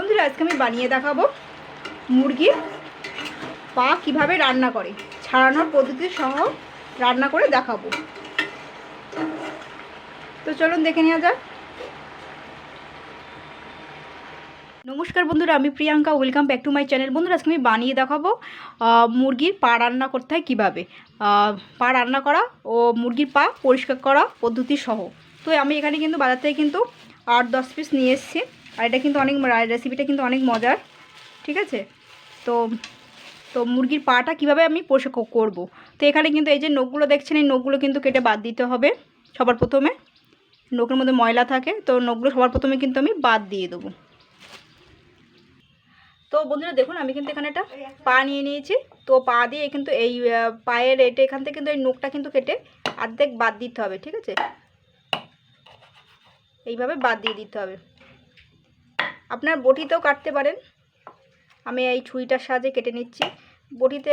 বন্ধুরা, আজকে আমি বানিয়ে দেখাবো মুরগির পা কীভাবে রান্না করে। ছাড়ানোর পদ্ধতি সহ রান্না করে দেখাবো। তো চলুন দেখে নেওয়া যাক। নমস্কার বন্ধুরা, আমি Priyanka welcome back to my channel বন্ধুরা, আজকে আমি বানিয়ে দেখাবো মুরগির পা রান্না করতে হয় কীভাবে। পা রান্না করা ও মুরগির পা পরিষ্কার করা পদ্ধতি সহ। তো আমি এখানে কিন্তু বাজার থেকে কিন্তু আট, দশ পিস নিয়ে এসেছি। আর এটা কিন্তু অনেক রেসিপিটা কিন্তু অনেক মজার, ঠিক আছে? তো তো মুরগির পাটা কীভাবে আমি পরিষ্কার ক- করব? তো এখানে কিন্তু এই যে নখগুলো দেখছেন, এই নখগুলো কিন্তু কেটে বাদ দিতে হবে সবার প্রথমে। নখের মধ্যে ময়লা থাকে, তো নখগুলো সবার প্রথমে কিন্তু আমি বাদ দিয়ে দেবো। তো বন্ধুরা দেখুন, আমি কিন্তু এখানে একটা পা নিয়ে নিয়েছি। তো পা দিয়ে কিন্তু এই পায়ের এটা এখান থেকে কিন্তু এই নখটা কিন্তু কেটে অর্ধেক বাদ দিতে হবে, ঠিক আছে? এইভাবে বাদ দিয়ে দিতে হবে। আপনার বটিতেও কাটতে পারেন। আমি এই ছুরিটার সাহায্যে কেটে নিচ্ছি। বটিতে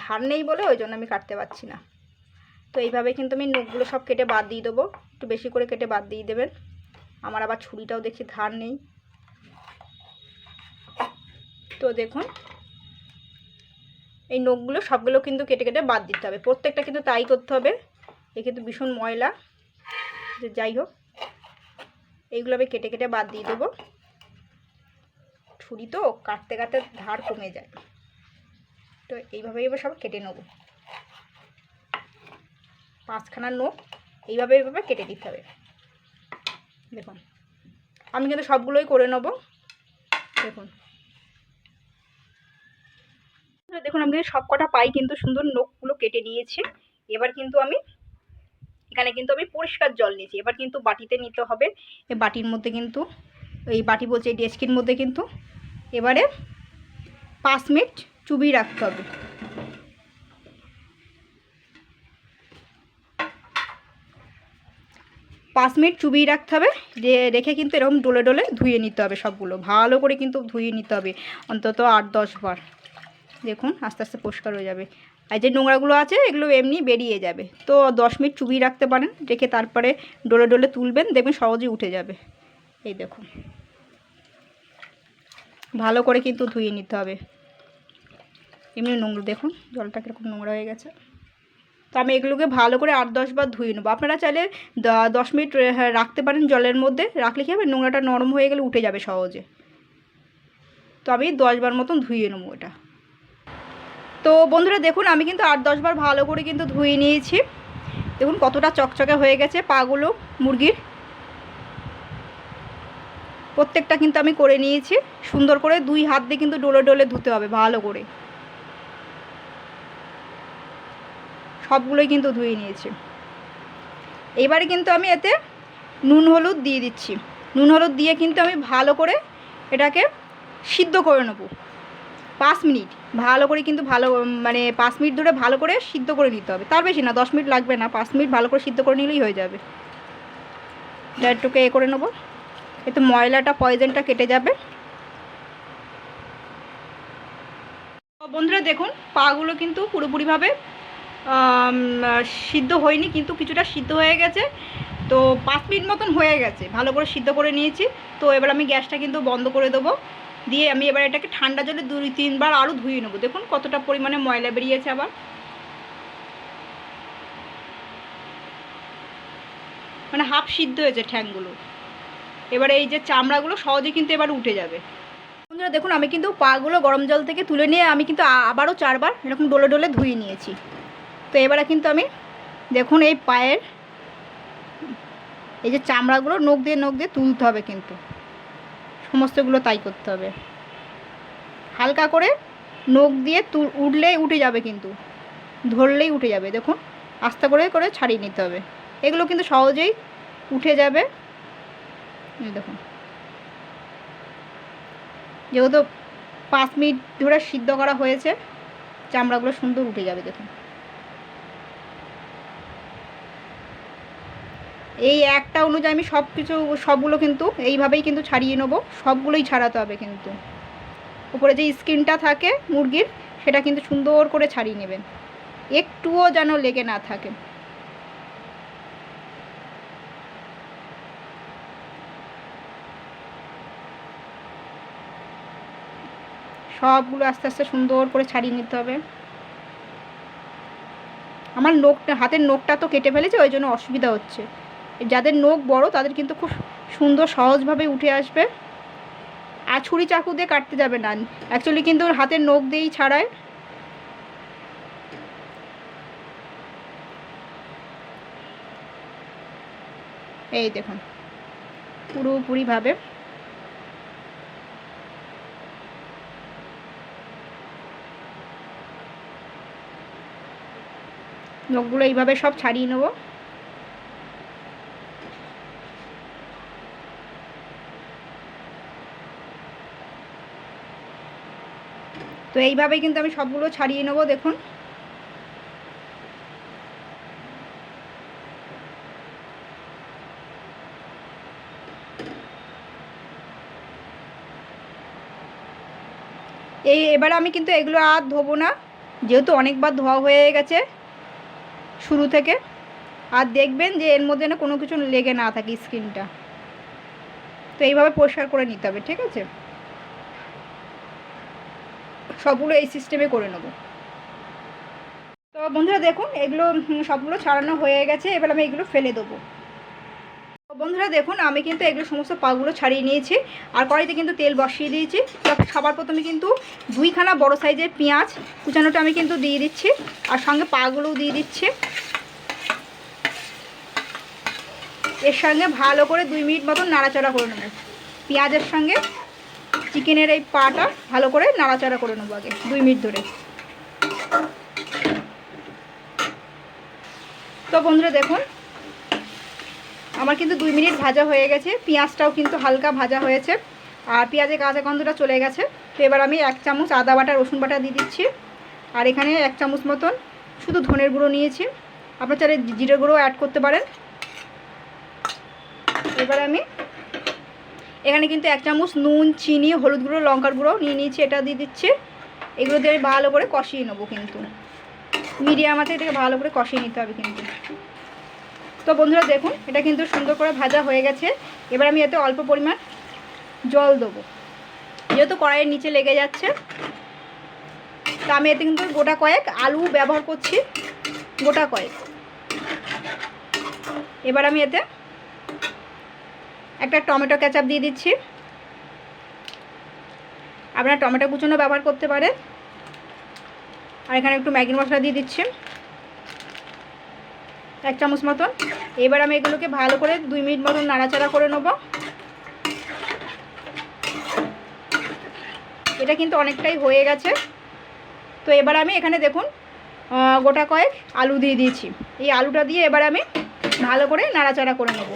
ধার নেই বলে ওই জন্য আমি কাটতে পারছি না। তো এইভাবে কিন্তু আমি নখগুলো সব কেটে বাদ দিয়ে দেবো। একটু বেশি করে কেটে বাদ দিয়ে দেবেন। আমার আবার ছুরিটাও দেখছি ধার নেই। তো দেখুন, এই নখগুলো সবগুলো কিন্তু কেটে কেটে বাদ দিতে হবে। প্রত্যেকটা কিন্তু তাই করতে হবে। এ কিন্তু ভীষণ ময়লা। যে যাই হোক, এইগুলো আমি কেটে কেটে বাদ দিয়ে দেবো। ছুরি তো কাটতে কাটতে ধার কমে যায়। তো এইভাবে এবার সব কেটে নেব। পাঁচখানা নোখ এইভাবে এইভাবে কেটে দিতে হবে। দেখুন, আমি কিন্তু সবগুলোই করে নেব। দেখুন। দেখুন, আমি সব কটা পাই কিন্তু সুন্দর নখগুলো কেটে নিয়েছি। এবার কিন্তু আমি, এখানে কিন্তু আমি পরিষ্কার জল নিয়েছি। এবার কিন্তু বাটিতে নিতে হবে। এই বাটির মধ্যে কিন্তু, এই বাটি বলছে, এই ডেস্কির মধ্যে কিন্তু এবারে পাঁচ মিনিট চুবিয়ে রাখতে হবে। পাঁচ মিনিট চুবিয়ে রাখতে হবে। রেখে কিন্তু এরকম ডোলে ডলে ধুয়ে নিতে হবে সবগুলো। ভালো করে কিন্তু ধুয়ে নিতে হবে, অন্তত আট দশ বার। দেখুন, আস্তে আস্তে পরিষ্কার হয়ে যাবে। আর যে নোংরাগুলো আছে, এগুলো এমনি বেরিয়ে যাবে। তো দশ মিনিট চুবিয়ে রাখতে পারেন, রেখে তারপরে ডোলে ডোলে তুলবেন, দেখবেন সহজেই উঠে যাবে। এই দেখুন। ভালো করে কিন্তু ধুয়ে নিতে হবে। এমনি নোংরা, দেখুন, জলটা কীরকম নোংরা হয়ে গেছে। তো আমি এগুলোকে ভালো করে আট দশ বার ধুয়ে নেব। আপনারা চাইলে দশ মিনিট রে- রাখতে পারেন জলের মধ্যে। রাখলে কী হবে? নোংরাটা নরম হয়ে গেলে উঠে যাবে সহজে। তো আমি দশ বার মতন ধুয়ে নেব এটা। তো বন্ধুরা, দেখুন, আমি কিন্তু আট দশ বার ভালো করে কিন্তু ধুয়ে নিয়েছি। দেখুন কতটা চকচকে হয়ে গেছে পাগুলো, মুরগির। প্রত্যেকটা কিন্তু আমি করে নিয়েছি। সুন্দর করে দুই হাত দিয়ে কিন্তু ডোলে ডোলে ধুতে হবে, ভালো করে। সবগুলোই কিন্তু ধুয়ে নিয়েছি। এবারে কিন্তু আমি এতে নুন হলুদ দিয়ে দিচ্ছি। নুন হলুদ দিয়ে কিন্তু আমি ভালো করে এটাকে সিদ্ধ করে নেব। পাঁচ মিনিট। ভালো করে কিন্তু ভালো মানে পাঁচ মিনিট ধরে ভালো করে সিদ্ধ করে নিতে হবে। তার বেশি না, দশ মিনিট লাগবে না। পাঁচ মিনিট ভালো করে সিদ্ধ করে নিলেই হয়ে যাবে। এটা একটুকে এ করে নেব? এতে ময়লাটা পয়জনটা কেটে যাবে। বন্ধুরা দেখুন, পাগুলো কিন্তু পুরোপুরিভাবে সিদ্ধ হয়নি, কিন্তু কিছুটা সিদ্ধ হয়ে গেছে। তো পাঁচ মিনিট মতন হয়ে গেছে, ভালো করে সিদ্ধ করে নিয়েছি। তো এবার আমি গ্যাসটা কিন্তু বন্ধ করে দেবো। দিয়ে আমি এবার এটাকে ঠান্ডা জলে দুই, তিনবার আরও ধুয়ে নেব। দেখুন কতটা পরিমাণে ময়লা বেরিয়েছে আবার। মানে হাফ সিদ্ধ হয়েছে ঠ্যাংগুলো। এবারে এই যে চামড়াগুলো সহজে কিন্তু এবার উঠে যাবে। বন্ধুরা, দেখুন, আমি কিন্তু পাগুলো গরম জল থেকে তুলে নিয়ে আমি কিন্তু আবারও চারবার এরকম ডোলে ডোলে ধুয়ে নিয়েছি। তো এবারে কিন্তু আমি দেখুন, এই পায়ের এই যে চামড়াগুলো নখ দিয়ে নখ দিয়ে তুলতে হবে কিন্তু। সমস্তগুলো তাই করতে হবে। হালকা করে নখ দিয়ে তুল উঠলেই উঠে যাবে কিন্তু। ধরলেই উঠে যাবে। দেখুন, আস্তে করে করে ছাড়িয়ে নিতে হবে। এগুলো কিন্তু সহজেই উঠে যাবে। দেখুন। যেহেতু পাঁচ মিনিট ধরে সিদ্ধ করা হয়েছে, চামড়াগুলো সুন্দর উঠে যাবে, দেখুন। এই একটা অনুযায়ী আমি সব কিছু সবগুলো কিন্তু এইভাবেই কিন্তু ছাড়িয়ে নেব। সবগুলোই ছাড়াতে হবে কিন্তু। উপরে যে স্কিনটা থাকে মুরগির, সেটা কিন্তু সুন্দর করে ছাড়িয়ে নেবেন। একটুও যেন লেগে না থাকে। সবগুলো আস্তে আস্তে সুন্দর করে ছাড়িয়ে নিতে হবে। আমার নোখটা হাতের নোখটা তো কেটে ফেলেছে, ওই জন্য অসুবিধা হচ্ছে। যাদের নোখ বড়, তাদের কিন্তু খুব সুন্দর সহজভাবে উঠে আসবে। আর ছুরি চাকু দিয়ে কাটতে যাবে না। অ্যাকচুয়ালি কিন্তু হাতের নখ দিয়েই ছাড়ায়। এই দেখুন। পুরোপুরিভাবে। নখগুলো এইভাবে সব ছাড়িয়ে নেব। তো এইভাবেই কিন্তু আমি সবগুলো ছাড়িয়ে নেব, দেখুন। এই এবার আমি কিন্তু এগুলো আর ধোবো না, যেহেতু অনেকবার ধোয়া হয়ে গেছে। শুরু থেকে। আর দেখবেন যে এর মধ্যে না কোনো কিছু লেগে না থাকে স্কিনটা। তো এইভাবে পরিষ্কার করে নিতে হবে, ঠিক আছে? সবগুলো এই সিস্টেমে করে নেব। তো বন্ধুরা দেখুন, এগুলো সবগুলো ছাড়ানো হয়ে গেছে। এবার আমি এগুলো ফেলে দেবো। বন্ধুরা দেখুন, আমি কিন্তু এগুলো সমস্ত পাগুলো ছাড়িয়ে নিয়েছি। আর কড়াইতে কিন্তু তেল বসিয়ে দিয়েছি। সবার প্রথমে কিন্তু দুইখানা বড় সাইজের পেঁয়াজ কুচানোটা আমি কিন্তু দিয়ে দিচ্ছি। আর সঙ্গে পাগুলোও দিয়ে দিচ্ছি। এর সঙ্গে ভালো করে দুই মিনিট মতন নাড়াচাড়া করে নেব। পেঁয়াজের সঙ্গে চিকেনের এই পাটা ভালো করে নাড়াচাড়া করে নেব আগে, দুই মিনিট ধরে। তো বন্ধুরা দেখুন আমার কিন্তু দুই মিনিট ভাজা হয়ে গেছে, পেঁয়াজটাও কিন্তু হালকা ভাজা হয়েছে। আর পেঁয়াজের কাঁচা গন্ধটা চলে গেছে। তো এবার আমি এক চামচ আদা বাটা, রসুন বাটা দিয়ে দিচ্ছি। আর এখানে এক চামচ মতন শুধু ধনের গুঁড়ো নিয়েছি। আপনার চাইলে জিরে গুঁড়ো অ্যাড করতে পারেন। এবার আমি এখানে কিন্তু এক চামচ নুন, চিনি, হলুদ গুঁড়ো, লঙ্কার গুঁড়ো নিয়ে নিয়েছি, এটা দিয়ে দিচ্ছি। এগুলো দিয়ে আমি ভালো করে কষিয়ে নেব কিন্তু। মিডিয়াম আছে এটাকে ভালো করে কষিয়ে নিতে হবে কিন্তু। তো বন্ধুরা দেখুন, এটা কিন্তু সুন্দর করে ভাজা হয়ে গেছে। এবার আমি এতে অল্প পরিমাণ জল দেবো। যেহেতু কড়াইয়ের নিচে লেগে যাচ্ছে, তো আমি এতে কিন্তু গোটা কয়েক আলু ব্যবহার করছি, গোটা কয়েক। এবার আমি এতে একটা টমেটো ক্যাচাপ দিয়ে দিচ্ছি। আপনারা টমেটো কুচনো ব্যবহার করতে পারেন। আর এখানে একটু ম্যাগি মশলা দিয়ে দিচ্ছি। এক চামচ মতন। এবার আমি এগুলোকে ভালো করে দুই মিনিট মতন নাড়াচাড়া করে নেব। এটা কিন্তু অনেকটাই হয়ে গেছে। তো এবার আমি এখানে দেখুন গোটা কয়েক আলু দিয়ে দিয়েছি। এই আলুটা দিয়ে এবার আমি ভালো করে নাড়াচাড়া করে নেব।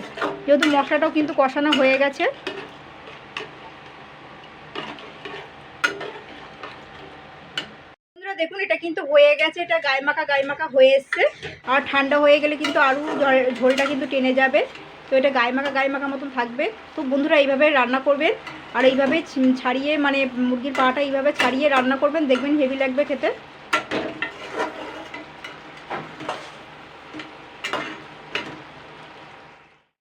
যেহেতু মশলাটাও কিন্তু কষানো হয়ে গেছে। দেখুন, এটা কিন্তু হয়ে গেছে, এটা গায়ে মাখা গায়ে মাখা হয়ে এসছে। আর ঠান্ডা হয়ে গেলে কিন্তু আরও ঝোলটা কিন্তু টেনে যাবে। তো এটা গায়ে মাখা গায়ে মাখা মতন থাকবে। তো বন্ধুরা, এইভাবে রান্না করবেন আর এইভাবে ছাড়িয়ে মানে মুরগির পাটা এইভাবে ছাড়িয়ে রান্না করবেন। দেখবেন হেভি লাগবে খেতে।